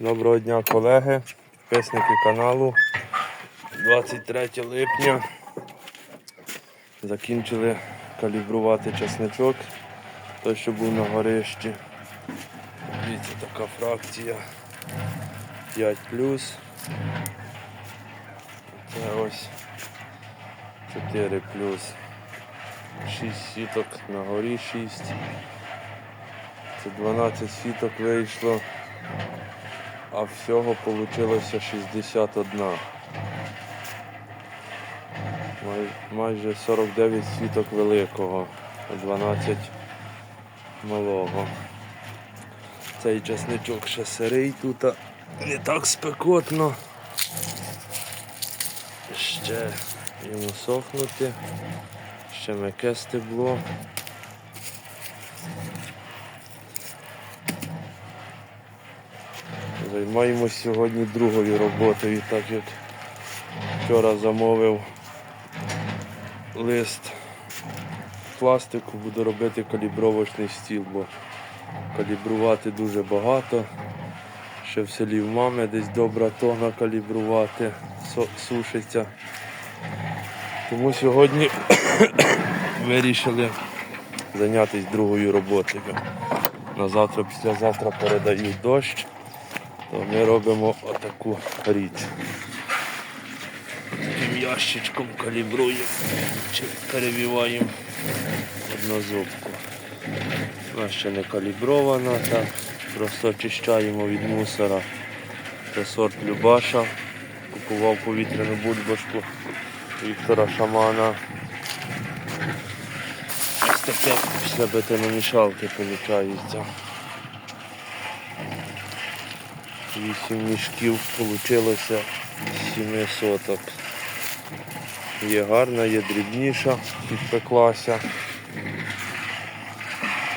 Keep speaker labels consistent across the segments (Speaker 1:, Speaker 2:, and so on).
Speaker 1: Доброго дня, колеги, підписники каналу. 23 липня. Закінчили калібрувати часничок, той, що був на горищі. Дивіться, така фракція 5 Це ось 4 плюс. 6 сіток на горі 6. Це 12 сіток вийшло а всього вийшло 61. Май- Майже 49 світок великого, а 12 малого. Цей часничок ще сирий тут, а не так спекотно. Ще йому сохнути, ще м'яке стебло. Займаємось сьогодні другою роботою, так як вчора замовив лист пластику, буду робити калібровочний стіл, бо калібрувати дуже багато. Ще в селі в мами десь добра тона калібрувати, сушиться. Тому сьогодні вирішили зайнятися другою роботою. На завтра, післязавтра передають дощ то ми робимо отаку річ. Таким ящичком калібруємо чи перевіваємо однозубку. Вона ще не калібрована, так. Просто очищаємо від мусора. Це сорт Любаша. Купував повітряну бульбашку Віктора Шамана. Ось таке після бетономішалки виходить. 8 мішків вийшло 7 соток. Є гарна, є дрібніша, підпеклася.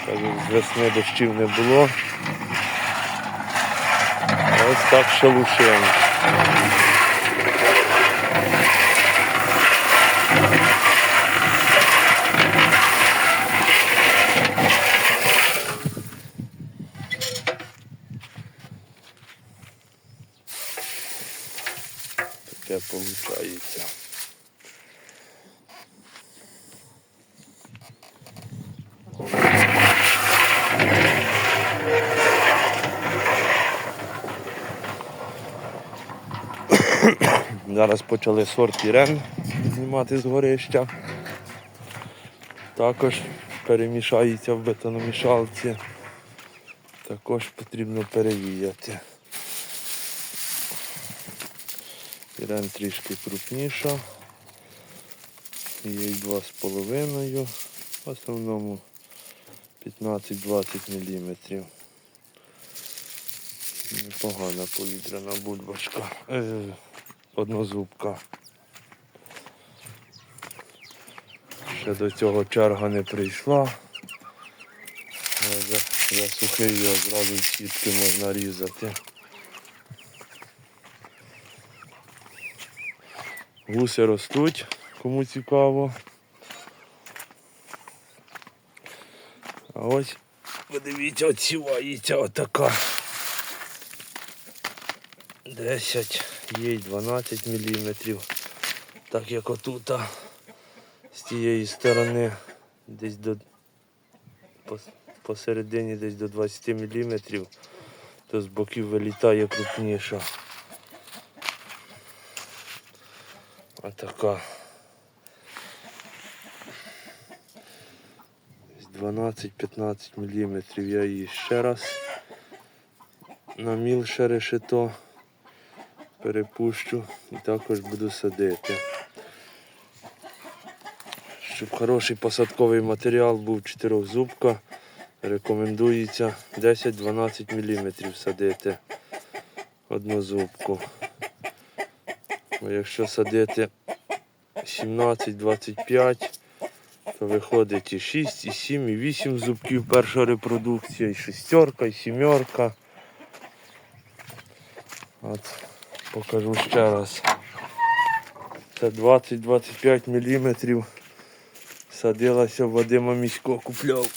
Speaker 1: З весни дощів не було. Ось так шелушимо. Таке виходить. Зараз почали сорт Ірен знімати з горища. Також перемішається в бетономішалці. Також потрібно перевіяти. Ірен трішки крупніша. Їй 2,5. В основному 15-20 мм. Непогана повітряна бульбашка. Е, однозубка. Ще до цього черга не прийшла. За, за сухий його зразу сітки можна різати. Гуси ростуть, кому цікаво. А ось, подивіться, отсівається отака. 10, є 12 мм. Так як отута з тієї сторони десь до посередині десь до 20 мм, то з боків вилітає крупніша. Отака. 12-15 мм я її ще раз наміл ще решето перепущу і також буду садити. Щоб хороший посадковий матеріал був чотирьохзубка, рекомендується 10-12 мм садити однозубку. Бо якщо садити 17-25, то виходить і 6, і 7, і 8 зубків перша репродукція, і шестерка, і сімерка. От, покажу ще раз. Це 20-25 мм. Садилася Вадима міського купляв.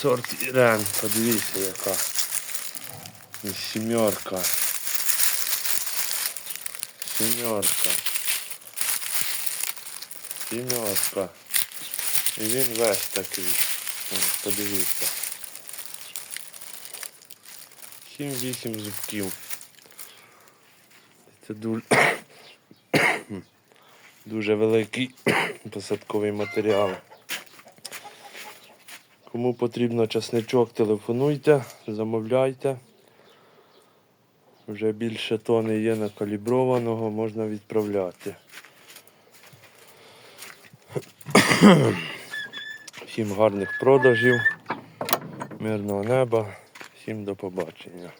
Speaker 1: Сорт Ірен, подивіться яка. І сімерка. Сімерка. Сімерка. І він весь такий. Подивіться. 7-8 зубків. Це дуже, дуже великий посадковий матеріал. Кому потрібно часничок, телефонуйте, замовляйте. Вже більше тони є накаліброваного, можна відправляти. Всім гарних продажів, мирного неба, всім до побачення.